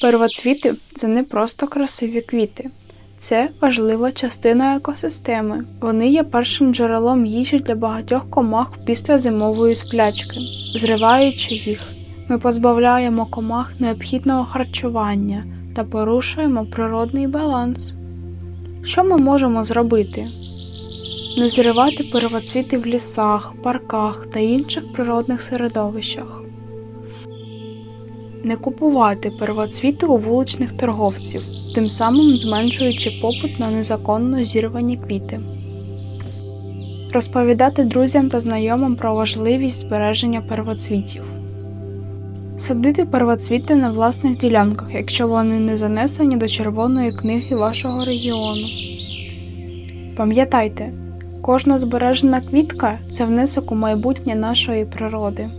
Первоцвіти це не просто красиві квіти. Це важлива частина екосистеми. Вони є першим джерелом їжі для багатьох комах після зимової сплячки. Зриваючи їх, ми позбавляємо комах необхідного харчування та порушуємо природний баланс. Що ми можемо зробити? Не зривати первоцвіти в лісах, парках та інших природних середовищах. Не купувати первоцвіти у вуличних торговців, тим самим зменшуючи попит на незаконно зірвані квіти. Розповідати друзям та знайомим про важливість збереження первоцвітів. Садити первоцвіти на власних ділянках, якщо вони не занесені до червоної книги вашого регіону. Пам'ятайте, кожна збережена квітка це внесок у майбутнє нашої природи.